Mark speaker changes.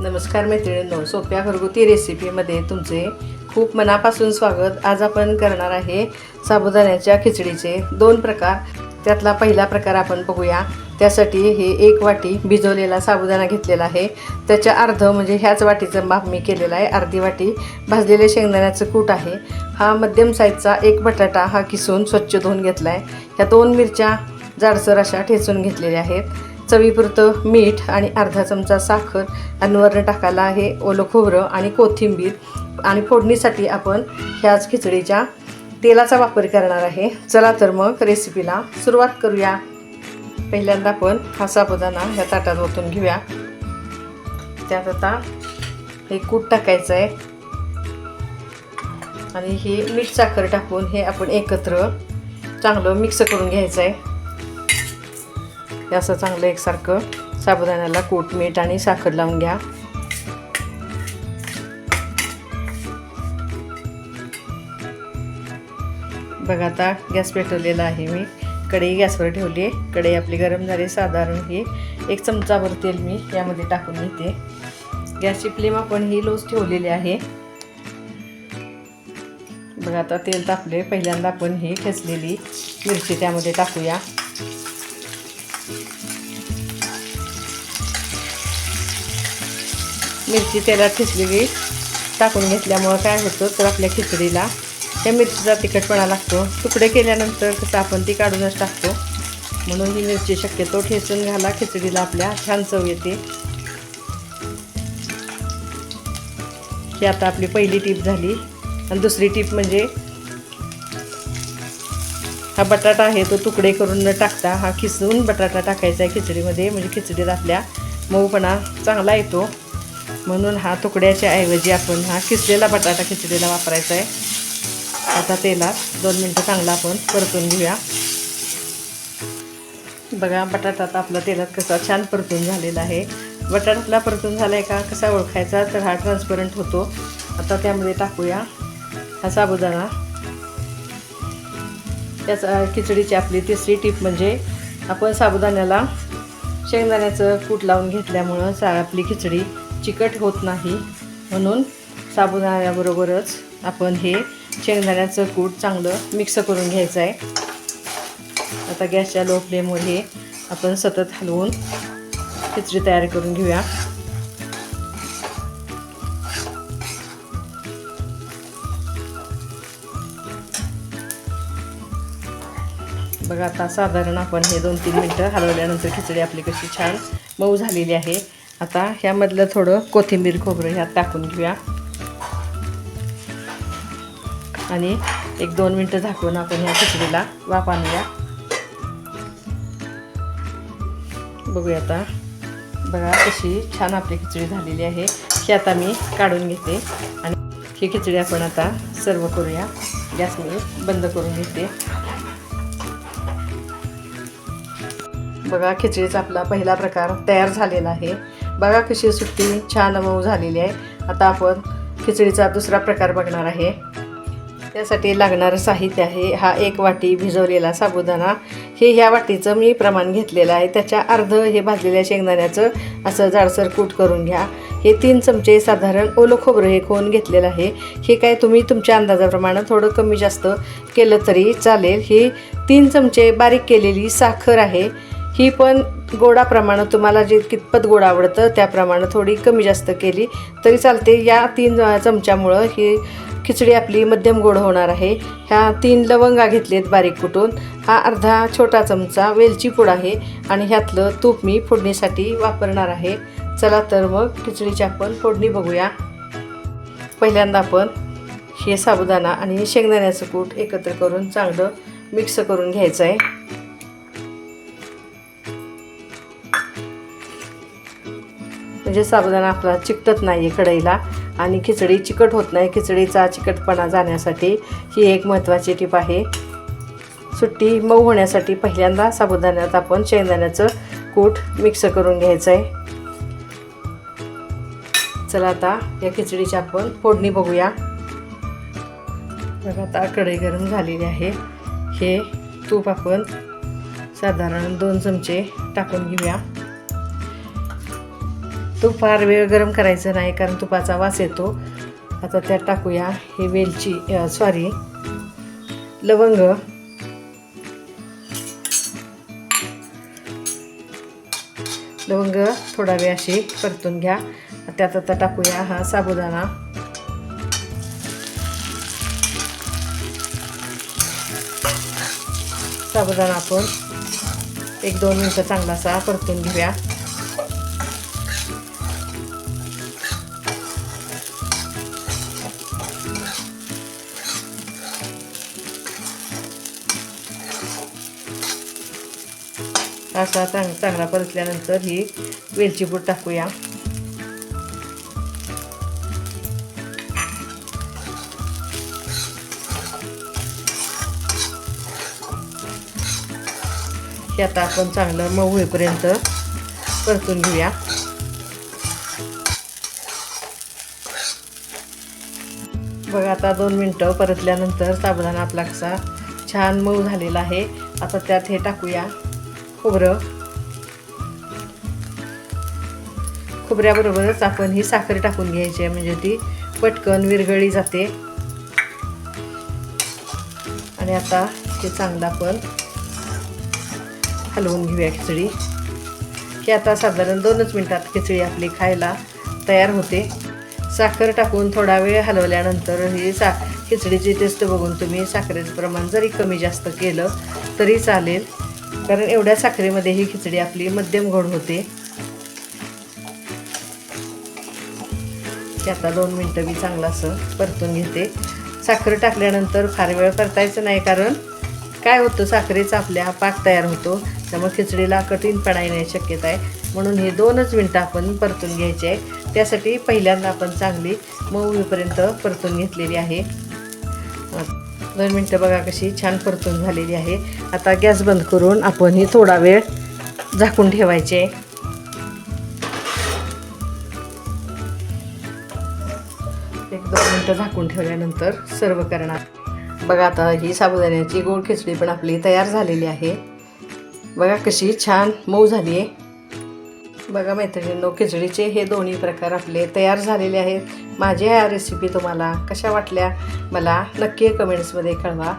Speaker 1: नमस्कार मैत्रिणींनो सोप्या घरगुती रेसिपीमध्ये तुमचे खूप मनापासून स्वागत. आज आपण करणार आहे साबुदाण्याच्या खिचडीचे दोन प्रकार. त्यातला पहिला प्रकार आपण बघूया. त्यासाठी हे एक वाटी भिजवलेला साबुदाणा घेतलेला आहे. त्याच्या अर्ध म्हणजे ह्याच वाटीचं माप मी केलेलं आहे. अर्धी वाटी भाजलेले शेंगदाण्याचं कूट आहे. हा मध्यम साईजचा एक बटाटा हा किसून स्वच्छ धुवून घेतला आहे ह्या दोन मिरच्या जाडसर अशा ठेचून घेतलेल्या आहेत. चवीपुरतं मीठ आणि अर्धा चमचा साखर आणि टाकायला आहे ओलं खोबरं आणि कोथिंबीर. आणि फोडणीसाठी आपण ह्याच खिचडीच्या तेलाचा वापर करणार आहे. चला तर मग रेसिपीला सुरुवात करूया. पहिल्यांदा आपण हा साबुदाणा ह्या ताटात ओतून घेऊया. त्यात आता हे कूट टाकायचं आहे आणि हे मीठ साखर टाकून हे आपण एकत्र चांगलं मिक्स करून घ्यायचं आहे हे असं चांगलं एकसारखं साबुदाण्याला कोट मीठ आणि साखर लावून घ्या. बघा आता गॅस पेटवलेला आहे मी. कढई गॅसवर ठेवली आहे. कढई आपली गरम झाली साधारण ही एक चमचाभर तेल मी यामध्ये टाकून घेते. गॅसची फ्लेम आपण ही लोच ठेवलेली आहे. बघा आता तेल तापले पहिल्यांदा आपण ही ठेचलेली मिरची त्यामध्ये टाकूया. मिरची तेलात ठेचलेली टाकून घेतल्यामुळं काय होतं तर आपल्या खिचडीला त्या मिरचीचा तिखटपणा लागतो. तुकडे केल्यानंतर कसं आपण ती काढूनच टाकतो. म्हणून ही मिरची शक्यतो ठेचून घाला खिचडीला आपल्या छान चव येते. ही आता आपली पहिली टीप झाली. आणि दुसरी टीप म्हणजे हा बटाटा आहे तो तुकडे करून न टाकता हा खिसून बटाटा टाकायचा आहे खिचडीमध्ये. म्हणजे खिचडीत आपल्या मऊपणा चांगला येतो. म्हणून हा तुकड्याच्या ऐवजी आपण हा किसलेला बटाटा खिचडीला वापरायचा आहे. आता तेलात दोन मिनटं चांगला आपण परतून घेऊया. बघा बटाटा आता आपला तेलात कसा छान परतून झालेला आहे. बटाटाला परतून झाला आहे का कसा ओळखायचा तर हा ट्रान्सपरंट होतो. आता त्यामध्ये टाकूया हा साबुदाणा. त्याचा खिचडीची आपली तिसरी टीप म्हणजे आपण साबुदाण्याला शेंगदाण्याचं कूट लावून घेतल्यामुळं सा आपली खिचडी चिकट होत नाही. म्हणून साबुदाण्याबरोबरच आपण हे शेंगदाण्याचं कूट चांगलं मिक्स करून घ्यायचं आहे. आता गॅसच्या लो फ्लेमवर हे आपण सतत हलवून खिचडी तयार करून घेऊया. बघा आता साधारण आपण हे दोन तीन मिनटं हलवल्यानंतर खिचडी आपली कशी छान मऊ झालेली आहे. आता ह्यामधलं थोडं कोथिंबीर खोबरं ह्यात टाकून घेऊया. आणि एक दोन मिनटं झाकून आपण ह्या खिचडीला वाफ आणूया बघूया आता. बघा कशी छान आपली खिचडी झालेली आहे. ही आता मी काढून घेते. आणि ही खिचडी आपण आता सर्व करूया. गॅस मी बंद करून घेते. बघा खिचडीचा आपला पहिला प्रकार तयार झालेला आहे. बघा कशी सुट्टी. छान मऊ झालेली आहे. आता आपण खिचडीचा दुसरा प्रकार बघणार आहे. त्यासाठी लागणारं साहित्य आहे. हा एक वाटी भिजवलेला साबुदाणा. हे ह्या वाटीचं मी प्रमाण घेतलेलं आहे. त्याच्या अर्ध हे भाजलेल्या शेंगदाण्याचं असं जाडसर कूट करून घ्या. हे तीन चमचे साधारण ओलं खोबरं हे खोवून घेतलेलं आहे. हे काय तुम्ही तुमच्या अंदाजाप्रमाणे थोडं कमी जास्त केलं तरी चालेल. ही तीन चमचे बारीक केलेली साखर आहे. ही पण गोडाप्रमाणे तुम्हाला जे कितपत गोड आवडतं त्याप्रमाणे थोडी कमी जास्त केली तरी चालते. या तीन चमच्यामुळं ही खिचडी आपली मध्यम गोड होणार आहे. ह्या तीन लवंगा घेतलेत बारीक कुटून. हा अर्धा छोटा चमचा वेलची पूड आहे आणि ह्यातलं तूप मी फोडणीसाठी वापरणार आहे. चला तर मग खिचडीची आपण फोडणी बघूया. पहिल्यांदा आपण हे साबुदाणा आणि शेंगदाण्याचं कूट एकत्र करून चांगलं मिक्स करून घ्यायचं आहे म्हणजे साबुदाणा आपला चिकटत नाही आहे कढईला आणि खिचडी चिकट होत नाही. खिचडीचा चिकटपणा जाण्यासाठी ही एक महत्त्वाची टीप आहे. सुट्टी मऊ होण्यासाठी पहिल्यांदा साबुदाण्यात आपण शेंगदाण्याचं कूट मिक्स करून घ्यायचं आहे चला आता या खिचडीची आपण फोडणी बघूया. बघा आता कढई गरम झालेली आहे. हे तूप आपण साधारण दोन चमचे टाकून घेऊया. तूप फार वेळ गरम करायचं नाही कारण तुपाचा वास येतो. आता त्यात टाकूया हे वेलची सॉरी लवंग. लवंग थोडा वेळ अशी परतून घ्या. त्यात आता टाकूया हा साबुदाणा. साबुदाणा आपण एक दोन मिनटं चांगलासा परतून घेऊया. असा चांग चांगला परतल्यानंतर ही वेलची पूड टाकूया. हे आता आपण चांगलं मऊ होईपर्यंत परतून घेऊया. बघा आता दोन मिनटं परतल्यानंतर साबुदाणा आपला कसा छान मऊ झालेला आहे. आता त्यात हे टाकूया. खोबरं. खोबऱ्याबरोबरच आपण ही साखर टाकून घ्यायची आहे म्हणजे ती पटकन विरघळी जाते. आणि आता ते चांगलं आपण हलवून घेऊया खिचडी. की आता साधारण दोनच मिनटात खिचडी आपली खायला तयार होते. साखर टाकून थोडा वेळ हलवल्यानंतर ही सा खिचडीची टेस्ट बघून तुम्ही साखरेचं प्रमाण जरी कमी जास्त केलं तरी चालेल. कारण एवढ्या साखरेमध्ये ही खिचडी आपली मध्यम गोड होते. ते आता दोन मिनटं मी चांगलं असं परतून घेते. साखर टाकल्यानंतर फार वेळ परतायचं नाही कारण काय होतं साखरेचा आपल्या पाक तयार होतो. त्यामुळे खिचडीला कठीणपणा येण्याची शक्यता आहे. म्हणून हे दोनच मिनटं आपण परतून घ्यायचे आहे त्यासाठी पहिल्यांदा आपण चांगली मऊ होईपर्यंत परतून घेतलेली आहे. दोन मिनटं बघा कशी छान परतून झालेली आहे. आता गॅस बंद करून आपण ही थोडा वेळ झाकून ठेवायचे. एक दोन मिनटं झाकून ठेवल्यानंतर सर्व करणार. बघा आता ही साबुदाण्याची गोड खिचडी पण आपली तयार झालेली आहे. बघा कशी छान मऊ झाली आहे. बघा मैत्रिणींनो खिचडीचे हे दोन्ही प्रकार आपले तयार झालेले आहेत. माझ्या या रेसिपी तुम्हाला कशा वाटल्या मला नक्की कमेंट्समध्ये कळवा.